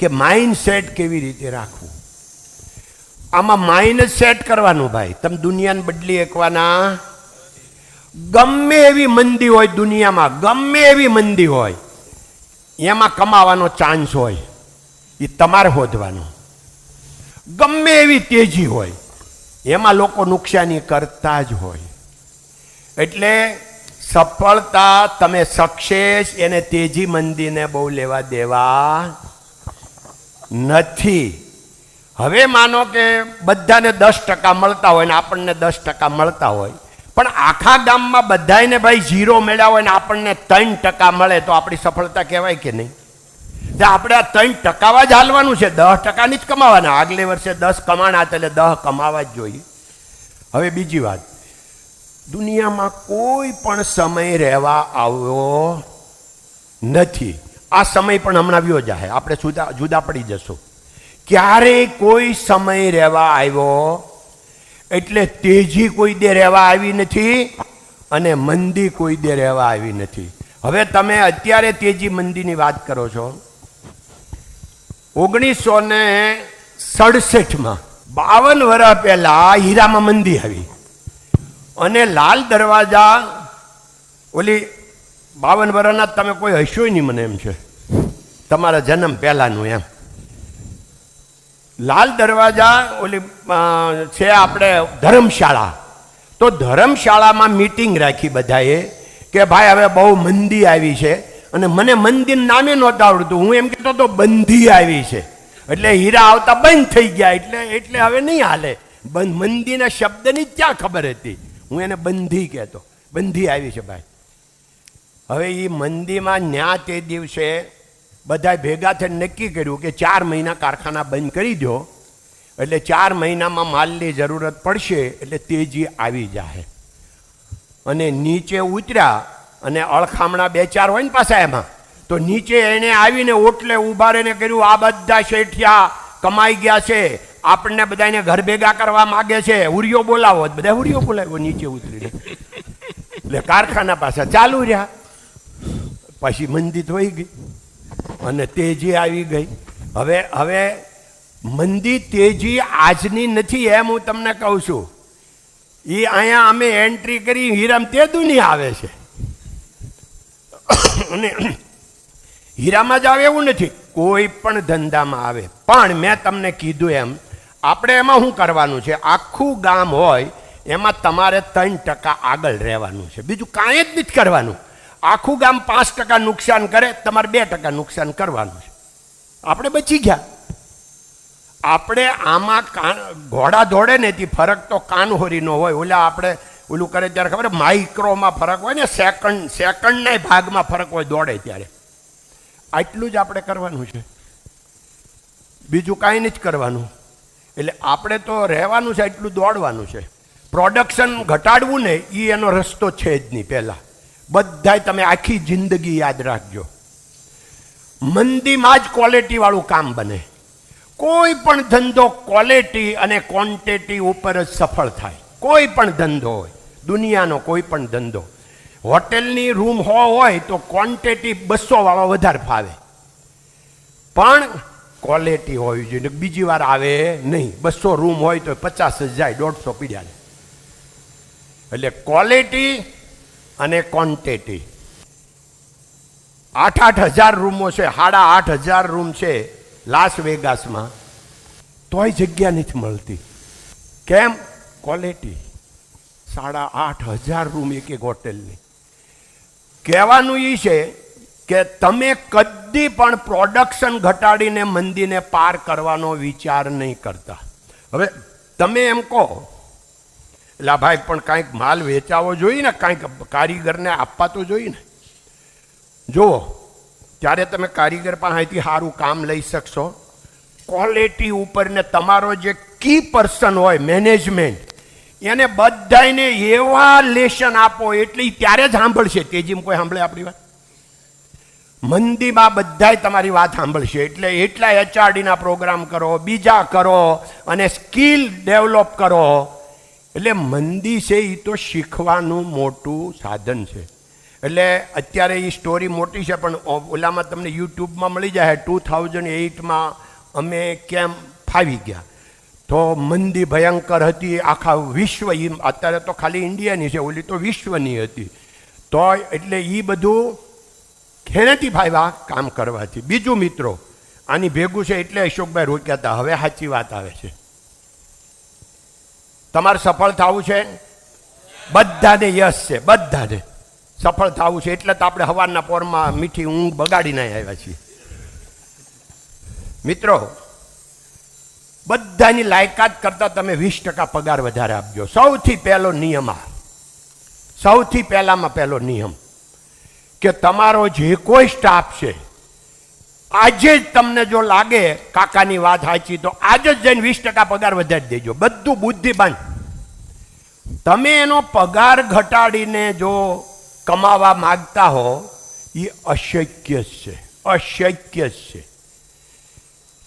કે mind set કેવી રીતે રાખવું? આમાં માઇન્ડ સેટ કરવાનું ભાઈ. તમે દુનિયાને બદલી એકવાના. ગમે એવી મંદી હોય દુનિયામાં, ગમે એવી મંદી હોય, એમાં કમાવાનો ચાન્સ હોય, એ તમારે શોધવાનો. ગમે એવી તેજી હોય, એમાં લોકો નુકસાની કરતા જ હોય. એટલે સફળતા તમે સક્સેસ એને તેજી મંદીને બહુ લેવા દેવા નથી. હવે માનો કે બધાને દસ ટકા મળતા હોય ને આપણને દસ ટકા મળતા હોય, પણ આખા ગામમાં બધાને ભાઈ ઝીરો મળ્યા હોય ને આપણને ત્રણ ટકા મળે તો આપણી સફળતા કહેવાય કે નહીં? તો આપણે આ ત્રણ ટકાવા જ હાલવાનું છે. દસ ટકાની જ કમાવાના. આગલે વર્ષે દસ કમાણા એટલે દસ કમાવા જ જોઈએ. હવે બીજી વાત. દુનિયામાં કોઈ પણ સમય રહેવા આવ્યો નથી. આ સમય પણ હમણાં વ્યો જાય આપણે જુદા જુદા પડી જશું. ક્યારેય કોઈ સમય રહેવા આવ્યો? એટલે તેજી કોઈ દે રહેવા આવી નથી અને મંદી કોઈ દે રહેવા આવી નથી. હવે તમે અત્યારે તેજી મંદીની વાત કરો છો. ઓગણીસો ને સડસઠમાં, બાવન વર્ષ પહેલા હીરામાં મંદી આવી. અને લાલ દરવાજા ઓલી બાવન વર્ષના તમે કોઈ હસ્યો નહીં મને એમ છે. તમારા જન્મ પહેલાંનું એમ. લાલ દરવાજા ઓલી છે આપણે ધર્મશાળા. તો ધર્મશાળામાં મિટિંગ રાખી બધાએ કે ભાઈ હવે બહુ મંદી આવી છે અને મને મંદિર નામે નહોતું આવડતું. હું એમ કહેતો તો બંધી આવી છે. એટલે હીરા આવતા બંધ થઈ ગયા. એટલે એટલે હવે નહીં હાલે. બંધ મંદીના શબ્દની ક્યાં ખબર હતી? હું એને બંધી કહેતો. બંધી આવી છે ભાઈ. હવે એ મંદીમાં ન્યા તે દિવસે બધા ભેગા થઈને નક્કી કર્યું કે ચાર મહિના કારખાના બંધ કરી દો, એટલે ચાર મહિનામાં માલની જરૂરત પડશે, એટલે તેજી આવી જાય અને નીચે ઉતર્યા અને અળખામણા બે ચાર હોય ને પાછા એમાં, તો નીચે એને આવીને ઓટલે ઊભા રહીને કર્યું, આ બધા શેઠિયા કમાઈ ગયા છે, આપણને બધાને ઘર ભેગા કરવા માગે છે, હુરિયો બોલાવો. બધા હુરિયો બોલાવ્યો નીચે ઉતરીને. એટલે કારખાના પાછા ચાલુ રહ્યા. પછી મંદી થઈ ગઈ અને તેજી આવી ગઈ. હવે હવે મંદી તેજી આજની નથી એમ હું તમને કહું છું. એ અહીંયા અમે એન્ટ્રી કરી હીરામ તે દુનિયા આવે છે. અને હીરામાં જ આવે એવું નથી. કોઈ પણ ધંધામાં આવે. પણ મેં તમને કીધું એમ, આપણે એમાં શું કરવાનું છે? આખું ગામ હોય, એમાં તમારે ત્રણ ટકા આગળ રહેવાનું છે. બીજું કાંઈ જ નથી કરવાનું. આખું ગામ પાંચ ટકા નુકસાન કરે, તમારે બે ટકા નુકસાન કરવાનું છે. આપણે બચી ગયા. આપણે આમાં કાન, ઘોડા દોડે ને તે ફરક તો કાનહોરીનો હોય. ઓલા આપણે, ઓલું કરે ત્યારે ખબર માઇક્રોમાં ફરક હોય ને, સેકન્ડ, સેકન્ડના ભાગમાં ફરક હોય, દોડે ત્યારે. આટલું જ આપણે કરવાનું છે. બીજું કાંઈ નહીં જ કરવાનું. એટલે આપણે તો રહેવાનું છે એટલું દોડવાનું છે. પ્રોડક્શન ઘટાડવું ને એ એનો રસ્તો છે જ નહીં પહેલાં. બધાય તમે આખી જિંદગી યાદ રાખજો. મંદીમાં જ ક્વોલિટીવાળું કામ બને. કોઈ પણ ધંધો ક્વોલિટી અને ક્વોન્ટિટી ઉપર જ સફળ થાય. કોઈ પણ ધંધો હોય, દુનિયાનો કોઈ પણ ધંધો. હોટેલની રૂમ હો હોય તો ક્વોન્ટિટી બસો વાળો વધારે ફાવે. પણ ક્વોલિટી હોવી જોઈએ બીજી વાર આવે નહીં. બસો રૂમ હોય તો પચાસ જ જાય, દોઢસો પીડ્યા એટલે ક્વોલિટી અને ક્વોન્ટિટી આઠ આઠ હજાર રૂમો છે, સાડા આઠ હજાર રૂમ છે લાસ વેગાસમાં તોય જગ્યા નથી મળતી. કેમ? ક્વોલિટી સાડા આઠ હજાર રૂમ એક એક હોટેલની. કહેવાનું એ છે કે તમે કદી પણ પ્રોડક્શન ઘટાડીને મંદીને પાર કરવાનો વિચાર નહીં કરતા. હવે તમે એમ કહો એટલે ભાઈ, પણ કાંઈક માલ વેચાવો જોઈએ ને, કાંઈક કારીગરને આપવા તો જોઈએ ને. જુઓ ત્યારે તમે કારીગર પાસેથી સારું કામ લઈ શકશો ક્વોલિટી ઉપર ને તમારો જે કી પર્સન હોય મેનેજમેન્ટ એને બધાને એવા લેશન આપો, એટલે ત્યારે જ સાંભળશે. તેજીમ કોઈ સાંભળે આપણી વાત? મંદીમાં બધાય તમારી વાત સાંભળશે. એટલે એટલા એચઆરડીના પ્રોગ્રામ કરો, બીજા કરો, અને સ્કિલ ડેવલપ કરો. એટલે મંદી છે એ તો શીખવાનું મોટું સાધન છે. એટલે અત્યારે એ સ્ટોરી મોટી છે, પણ ઓલામાં તમને યુટ્યુબમાં મળી જાય. ટુ થાઉઝન્ડ એઇટમાં અમે કેમ ફાવી ગયા. તો મંદી ભયંકર હતી, આખા વિશ્વ ઈ, અત્યારે તો ખાલી ઇન્ડિયાની છે, ઓલી તો વિશ્વની હતી. તો એટલે એ બધું ખેણેથી ફાવ્યા કામ કરવાથી. બીજું મિત્રો, આની ભેગું છે એટલે અશોકભાઈ રોક્યા હતા. હવે સાચી વાત આવે છે. તમારે સફળ થવું છે? બધાને યશ છે, બધાને. સફળ થવું છે એટલે તો આપણે હવારના પોરમાં મીઠી ઊંઘ બગાડીને આવ્યા છીએ. મિત્રો, બધાની લાયકાત કરતાં તમે વીસ ટકા પગાર વધારે આપજો. સૌથી પહેલો નિયમ આ. સૌથી પહેલામાં પહેલો નિયમ કે તમારો જે કોઈ સ્ટાફ છે આજે જ તમને જો લાગે કાકાની વાત સાચી, તો આજે જ જઈને વીસ ટકા પગાર વધારી દેજો. બધું બુદ્ધિબાન તમે એનો પગાર ઘટાડીને જો કમાવા માગતા હો, એ અશક્ય છે અશક્ય છે.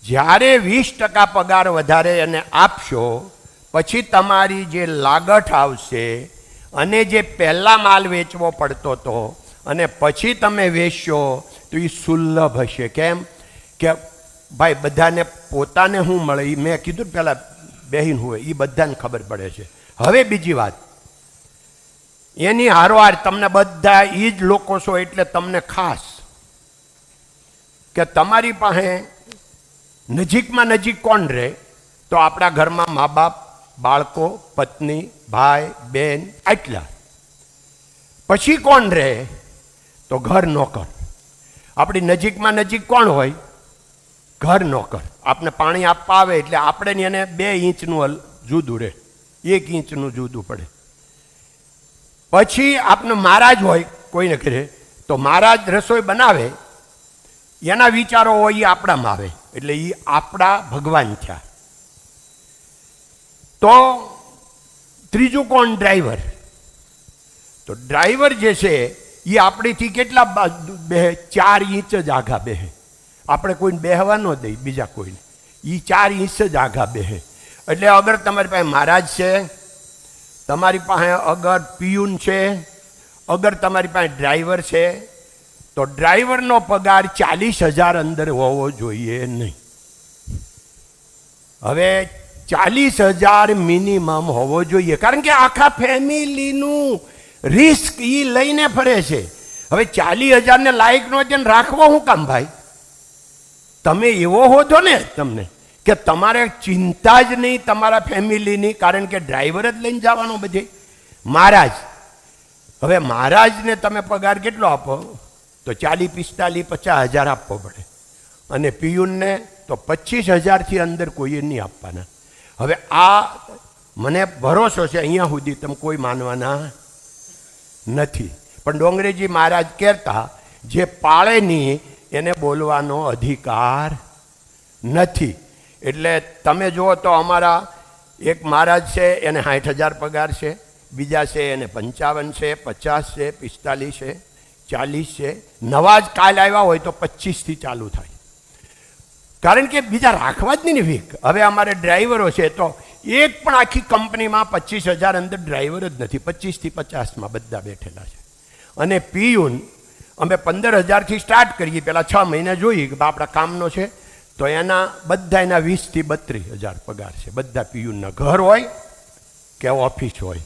જ્યારે વીસ ટકા પગાર વધારે એને આપશો, પછી તમારી જે લાગઠ આવશે, અને જે પહેલાં માલ વેચવો પડતો હતો અને પછી તમે વેચશો તો એ સુલભ હશે કેમ કે ભાઈ બધાને પોતાને શું મળે એ મેં કીધું પહેલાં બહેન હોય એ બધાને ખબર પડે છે. હવે બીજી વાત. એની હારોહાર તમને બધા એ જ લોકો છો એટલે તમને ખાસ કે તમારી પાસે નજીકમાં નજીક કોણ રહે? તો આપણા ઘરમાં મા બાપ બાળકો, પત્ની, ભાઈ, બેન, આટલા. પછી કોણ રહે? તો ઘર નોકર. આપણી નજીકમાં નજીક કોણ હોય? ઘર નોકર આપણે પાણી આપવા આવે એટલે આપણે એને બે ઇંચનું જુદું રહે. એક ઇંચનું જુદું પડે. પછી આપનો મહારાજ હોય કોઈને ઘરે, તો મહારાજ રસોઈ બનાવે. એના વિચારો હોય એ આપણામાં આવે. એટલે એ આપણા ભગવાન થયા. તો ત્રીજું કોણ? ડ્રાઈવર. તો ડ્રાઈવર જે છે એ આપણીથી કેટલા બે ચાર ઇંચ જ આઘા બેહે. આપણે કોઈને બેહવા ન દઈ બીજા કોઈને. એ ચાર ઇંચ જ આઘા બેહે. એટલે અગર તમારી પાસે મહારાજ છે, તમારી પાસે અગર પિયુન છે, અગર તમારી પાસે ડ્રાઈવર છે, તો ડ્રાઈવરનો પગાર ચાલીસ હજાર અંદર હોવો જોઈએ નહીં. હવે ચાલીસ હજાર મિનિમમ હોવો જોઈએ. કારણ કે આખા ફેમિલીનું રિસ્ક એ લઈને ફરે છે. હવે ચાલીસ હજારને લાયકનો નો રાખવો હું કામ ભાઈ? તમે એવો હો છો ને તમને કે તમારે ચિંતા જ નહીં તમારા ફેમિલીની, કારણ કે ડ્રાઈવર જ લઈને જવાનો બધે. મહારાજ, હવે મહારાજને તમે પગાર કેટલો આપો? તો ચાલીસ, પિસ્તાલીસ, પચાસ હજાર આપવો પડે. અને પિયુનને તો પચીસ હજારથી અંદર કોઈએ નહીં આપવાના. હવે આ મને ભરોસો છે અહીંયા સુધી તમે કોઈ માનવાના. નથી. પણ ડોંગરેજી મહારાજ કહેતા, જે પાળે નહીં એને બોલવાનો અધિકાર નથી. એટલે તમે જુઓ તો અમારા એક મહારાજ છે, એને સાઠ હજાર પગાર છે, બીજા છે, એને પંચાવન છે, પચાસ છે, પિસ્તાલીસ છે, ચાલીસ છે. નવા જ કાલ આવ્યા હોય તો પચીસથી ચાલુ થાય. કારણ કે બીજા રાખવા જ નહીં વીક. હવે અમારે ડ્રાઈવરો છે તો એક પણ આખી કંપનીમાં પચીસ હજાર અંદર ડ્રાઈવર જ નથી. પચીસથી પચાસમાં બધા બેઠેલા છે. અને પીયુન અમે પંદર હજારથી સ્ટાર્ટ કરીએ પહેલાં છ મહિના જોઈએ કે આપણા કામનો છે, તો એના બધા એના વીસથી બત્રીસ હજાર પગાર છે. બધા પીયુનના ઘર હોય કે ઓફિસ હોય.